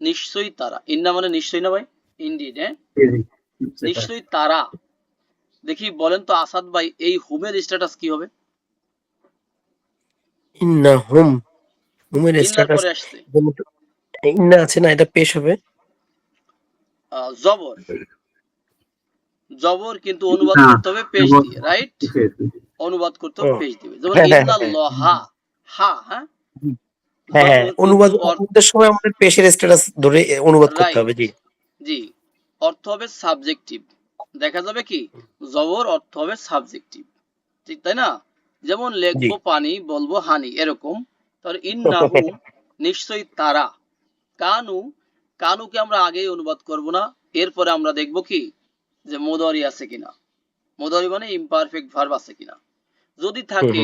নিশ্চয়ই তারা। ইন্না মানে নিশ্চয়ই না ভাই? ইন্ডিড হ্যাঁ। নিশ্চয়ই তারা। দেখি বলেন তো আসাদ ভাই এই হুমের স্ট্যাটাস কি হবে? ইন্না হুম। হুমের স্ট্যাটাস ইন্না আছে না এটা পেশ হবে। আহ, জবর। জবর কিন্তু অনুবাদ করতে হবে পেশ দিয়ে রাইট। অনুবাদ করতে হবে। পেশ দিবে যেমন হ্যাঁ, ইন্নাল্লাহা হা হ্যাঁ? হ্যাঁ হ্যাঁ। অনুবাদ অনুবাদের সময় আমাদের পেশের স্ট্যাটাস ধরে অনুবাদ করতে হবে জি। জি। অর্থ হবে সাবজেক্টিভ দেখা যাবে কি? জবর অর্থ হবে সাবজেক্টিভ ঠিক তাই না? যেমন লিখব পানি বলব হানি এরকম। তাহলে ইন্নাহু নিশ্চয়ই তারা। কানু কানুকে আমরা আগেই অনুবাদ করব না। এরপরে আমরা দেখব কি? যে মোদরি আছে কিনা। মোদরি মানে ইমপারফেক্ট ভার্ব আছে কিনা। যদি থাকে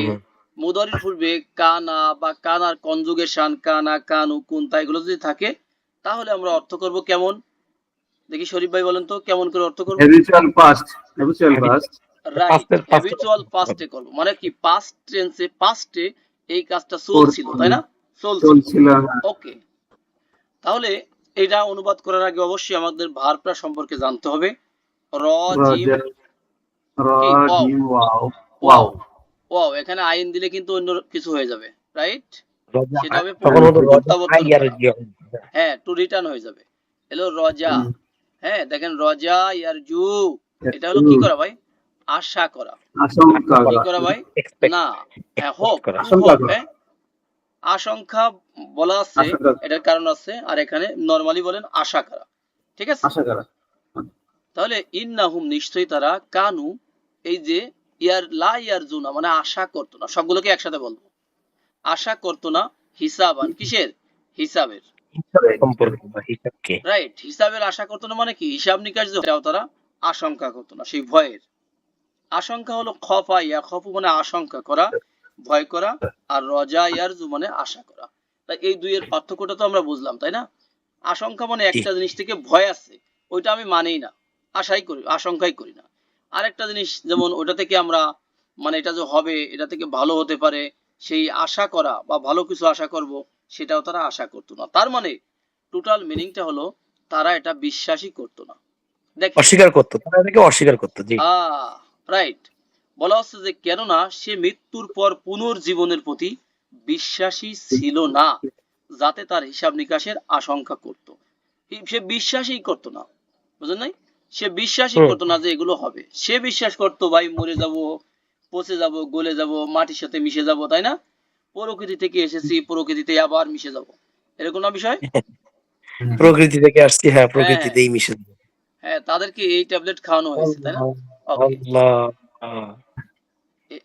মোদরির পূর্বে কানা বা কানার কনজুগেশন কানা কানু কুন্তা এগুলো যদি থাকে তাহলে আমরা অর্থ করব কেমন? দেখি শরীফ ভাই বলেন তো কেমন করে অর্থ করব? Habitual past, habitual past, right Past এর- past হ্যাবিচুয়াল পাস্টে করব। মানে কি পাস্ট টেন্সে পাস্টে এই কাজটা চলছিল তাই না? চলছিল। ওকে তাহলে এটা অনুবাদ করার আগে অবশ্যই আমাদের ভার্বটা সম্পর্কে জানতে হবে। র জিম? Wow. রাজিম ওয়াও। ওয়াও। ওয়াও এখানে আইন দিলে কিন্তু অন্য কিছু হয়ে যাবে রাইট সেটা হবে হ্যাঁ টু রিটার্ন হয়ে যাবে। এলো রজা। হ্যাঁ দেখেন রজা ইয়ার জু। এটা হলো কি করা ভাই? আশা করা। আশঙ্কা কি করা। ভাই? না হ্যাঁ হোপ। হ্যাঁ। আশঙ্কা বলা আছে এটার কারণ আছে আর এখানে নরমালি বলেন আশা করা। ঠিক আছে? আশা করা। তাহলে ইন্নাহুম নিশ্চয়ই তারা কানু এই যে ইয়ার লা ইয়ার জুনা মানে আশা করতো না। সবগুলোকে একসাথে বলব। আশা করতো না হিসাবান। কিসের? হিসাবের। রাইট হিসাবের আশা করতো না মানে কি? হিসাব নিকাশ তারা আশঙ্কা করতো না সেই ভয়ের। আশঙ্কা হলো খফা ইয়া খফু মানে আশঙ্কা করা ভয় করা আর রজা ইয়ারজু মানে আশা করা। তাই এই দুইয়ের পার্থক্যটা তো আমরা বুঝলাম তাই না? আশঙ্কা মানে একটা জিনিস থেকে ভয় আছে ওইটা আমি মানেই না। আশাই করি আশঙ্কাই করি না। আরেকটা জিনিস যেমন ওটা থেকে আমরা মানে এটা যে হবে এটা থেকে ভালো হতে পারে সেই আশা করা বা ভালো কিছু আশা করব সেটাও তারা আশা করতো না। তার মানে টোটাল মিনিংটা হলো তারা এটা বিশ্বাসই করতো না। অস্বীকার করতো তারা এটাকে অস্বীকার করতো জি। রাইট বলা হচ্ছে যে কেননা সে মৃত্যুর পর পুনর্জীবনের প্রতি বিশ্বাসী ছিল না যাতে তার হিসাব নিকাশের আশঙ্কা করত। সে বিশ্বাসই করতো না। বুঝলেন নাই? সে বিশ্বাসই। করতো না যে এগুলো হবে। সে বিশ্বাস করতো ভাই মরে যাব পচে যাব গলে যাব মাটির সাথে মিশে যাব তাই না? প্রকৃতি থেকে এসেছি প্রকৃতিতে আবার মিশে যাব। এরকম না বিষয়? প্রকৃতি থেকে আসছি হ্যাঁ প্রকৃতিতেই মিশে যাবে। হ্যাঁ তাদেরকে এই ট্যাবলেট খাওয়ানো হয়েছে তাই না? আল্লাহ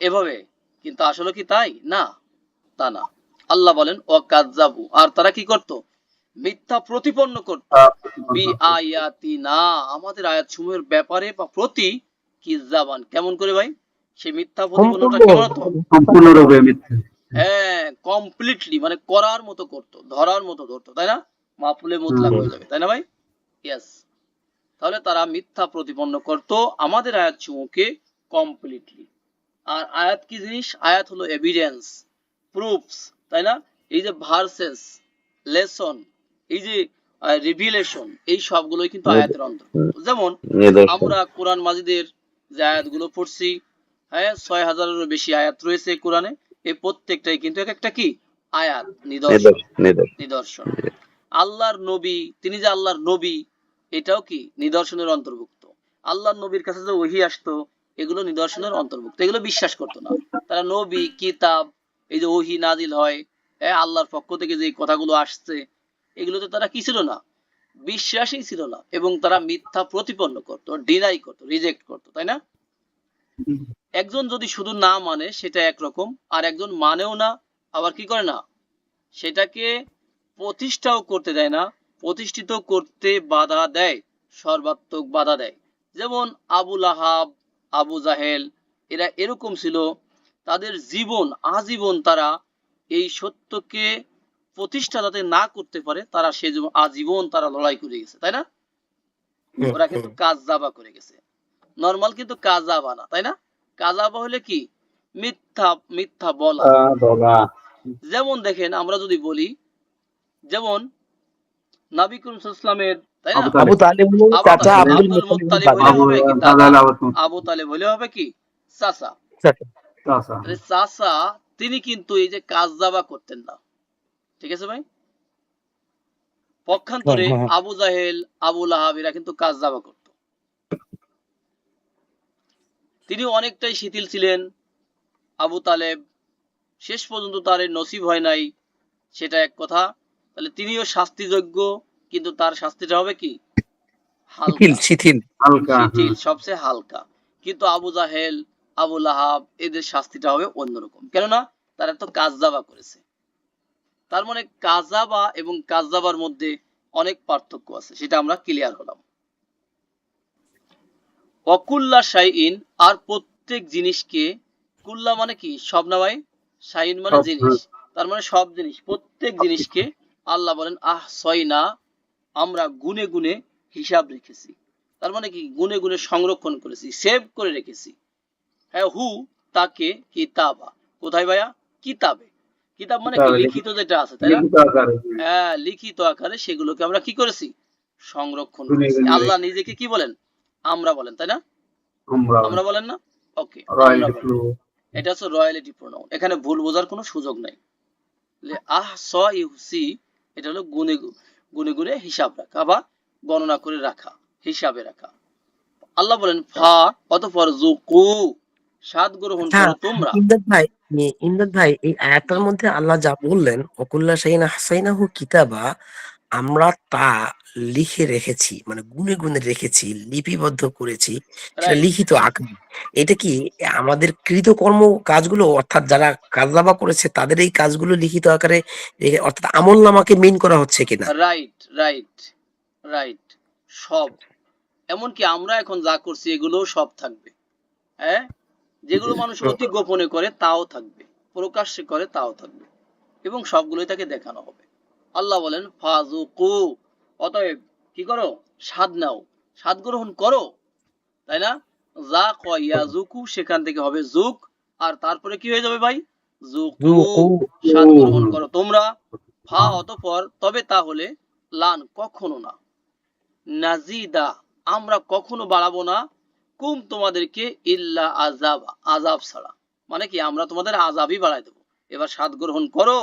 এভাবে। কিন্তু আসলে কি তাই? না তা না। আল্লাহ বলেন অকাজ্জাবু আর তারা কি করত? মিথ্যা প্রতিপন্ন করত বি আয়াতি না আমাদের আয়াত সমূহের ব্যাপারে বা প্রতি কিজাবান কেমন করে ভাই? সেই মিথ্যা প্রতিপন্নটা কেমন হতো সম্পূর্ণরূপে মিথ্যা। হ্যাঁ কমপ্লিটলি মানে করার মতো করতো ধরার মতো ধরতো তাই না? মাফুলে মুতলাক হয়ে যাবে তাই না ভাই? ইয়েস তাহলে তারা মিথ্যা প্রতিপন্ন করত আমাদের আয়াত সমূহকে কমপ্লিটলি আর আয়াত কি জিনিস? আয়াত হলো এভিডেন্স প্রুফস তাই না? এই যে ভার্সেস লেসন এই যে রিভিলেশন এই সবগুলোই কিন্তু আয়াতের যেমন আমরা কোরআন মাজিদের যে আয়াতগুলো পড়ছি হ্যাঁ ছয় হাজারেরও বেশি আয়াত রয়েছে কোরআনে এই প্রত্যেকটাই কিন্তু এক একটা কি? আয়াত নিদর্শন। নিদর্শন আল্লাহর নবী তিনি যে আল্লাহর নবী এটাও কি? নিদর্শনের অন্তর্ভুক্ত। আল্লাহর নবীর কাছে যে ওহি আসতো এগুলো নিদর্শনের অন্তর্ভুক্ত। এগুলো বিশ্বাস করতো না। তারা নবী কিতাব এই যে ওহি নাজিল হয় হ্যাঁ আল্লাহর পক্ষ থেকে যে কথাগুলো আসছে এগুলোতে তারা কি ছিল না? বিশ্বাসই ছিল না এবং তারা মিথ্যা প্রতিপন্ন করত ডিনাই করত রিজেক্ট করত, তাই না? একজন যদি শুধু না মানে সেটা একরকম। আর একজন মানেও না, আবার কি করে না? সেটাকে প্রতিষ্ঠাও করতে দেয় না, প্রতিষ্ঠিত করতে বাধা দেয়, সর্বাত্মক বাধা দেয়। যেমন আবুল আহাব আবু জাহেল, এরা এরকম ছিল, তাদের জীবন, আজীবন তারা এই সত্যকে প্রতিষ্ঠা যাতে না করতে পারে তারা সে আজীবন তারা লড়াই করে গেছে তাই না? ওরা কিন্তু কাজ জাবা করে গেছে। নর্মাল কিন্তু কাজ জাবা না তাই না? কাজ জাবা হলে কি? মিথ্যা মিথ্যা বলা। যেমন দেখেন আমরা যদি বলি যেমন নবী করিম সাল্লামের তাই না? আবু তালেব। চাচা আব্দুল মুত্তালিব হবে কি? আবু তালেব হলে হবে। কি? চাচা। চাচা। চাচা তিনি কিন্তু এই যে কাজ দাবা করতেন না। ঠিক আছে ভাই? পক্ষান্তরে হ্যাঁ, হ্যাঁ। আবু জাহেল আবু লাহাব এরা কিন্তু কাজ দাবা করত। তিনি অনেকটাই শিথিল ছিলেন। আবু তালেব শেষ পর্যন্ত তার নসিব হয় নাই সেটা এক কথা। তাহলে তিনিও শাস্তিযোগ্য কিন্তু তার শাস্তিটা হবে কি? শিথিল শিথিল। হালকা সবচেয়ে হালকা। কিন্তু আবু জাহেল আবু লাহাব এদের শাস্তিটা হবে অন্যরকম। কেননা তারা তো কাজদাবা করেছে। তার মানে কাজাবা এবং কাজদাবার মধ্যে অনেক পার্থক্য আছে সেটা আমরা ক্লিয়ার হলাম। অকুল্লা শাইইন আর প্রত্যেক জিনিসকে কুল্লা মানে কি? সব না ভাই? শাইন মানে জিনিস। তার মানে সব জিনিস। প্রত্যেক জিনিসকে আল্লাহ বলেন আহ সয়না আমরা গুনে গুনে হিসাব রেখেছি। তার মানে কি? গুনে গুনে সংরক্ষণ করেছি সেভ করে রেখেছি। হ্যাঁ হু তাকে কিতাবা। কোথায় ভাইয়া? কিতাবে। কিতাব মানে লিখিত যেটা আছে তাই না? হ্যাঁ লিখিত আকারে সেগুলোকে আমরা কি করেছি? সংরক্ষণ করেছি। আল্লাহ নিজেকে কি বলেন? আমরা বলেন তাই না? আমরা বলেন। না? ওকে। এটা হচ্ছে রয়্যালিটি প্রোনাউন এখানে ভুল বোঝার কোনো সুযোগ নাই। আহ স ইউসি এটা হলো গুনে গুনে গুনে হিসাব রাখা বা গণনা করে রাখা হিসাবে রাখা। আল্লাহ বলেন ফা অতঃপর জুকু। স্বাদ গ্রহণ হ্যাঁ করো তোমরা। ইমদাদ ভাই ইমদাদ ভাই এই আয়াতটার মধ্যে আল্লাহ যা বললেন অকুল্লা শাহিন হাসাইনাহু কিতাবা আমরা তা লিখে রেখেছি মানে গুনে গুনে রেখেছি লিপিবদ্ধ করেছি সেটা লিখিত আকারে। এটা কি আমাদের কৃতকর্ম কাজগুলো অর্থাৎ যারা কাজলাবা করেছে তাদের এই কাজগুলো লিখিত আকারে অর্থাৎ আমল নামাকে মেন করা হচ্ছে কিনা? রাইট রাইট রাইট সব। এমনকি আমরা এখন যা করছি এগুলো সব থাকবে। হ্যাঁ? যেগুলো মানুষ অতি গোপনে করে তাও থাকবে। প্রকাশ্যে করে তাও থাকবে। এবং সবগুলোই তাকে দেখানো হবে। আল্লাহ বলেন ফাজুকু অতএব কি করো? স্বাদ নাও। স্বাদ গ্রহণ করো। তাই না? যা কয়া জুকু সেখান থেকে হবে জুক আর তারপরে কি হয়ে যাবে ভাই? জুকু। স্বাদ গ্রহণ করো তোমরা। ফা অতঃপর। তবে তাহলে লান কখনো না। নাজিদা আমরা কখনো বাড়াবো না। কুম তোমাদেরকে ইল্লা আজাব আজাব ছাড়া। মানে কি আমরা তোমাদের আজাবই বাড়াই দেবো। এবার স্বাদ গ্রহণ করো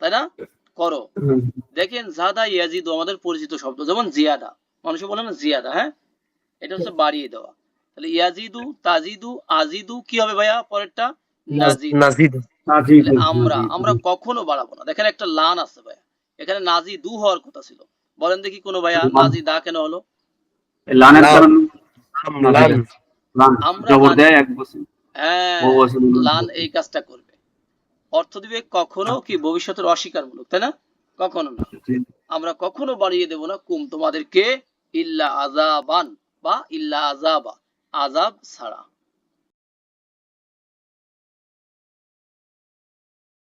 তাই না? করো। দেখেন জাদা ইয়াজিদু আমাদের পরিচিত শব্দ যেমন জিয়াদা। মানুষে বলে না জিয়াদা হ্যাঁ? এটা হচ্ছে বাড়িয়ে দেওয়া। তাহলে ইয়াজিদু তাজিদু আজিদু কি হবে ভাইয়া পরেরটা? নাজিদ। আমরা আমরা কখনো বাড়াবো না। দেখেন একটা লান আছে ভাইয়া। এখানে নাজি দু হওয়ার কথা ছিল। বলেন দেখি কোনো ভাইয়া। নাজি দা কেন হলো? লানের। কারণ আমরা এক বছর। হ্যাঁ লান এই কাজটা করবে। অর্থ দিবে কখনো কি ভবিষ্যতের অস্বীকারমূলক তাই না? কখনো না। আমরা কখনো বাড়িয়ে দেব না কুম তোমাদেরকে ইল্লা আজাবান বা ইল্লা আজাবা আজাব ছাড়া।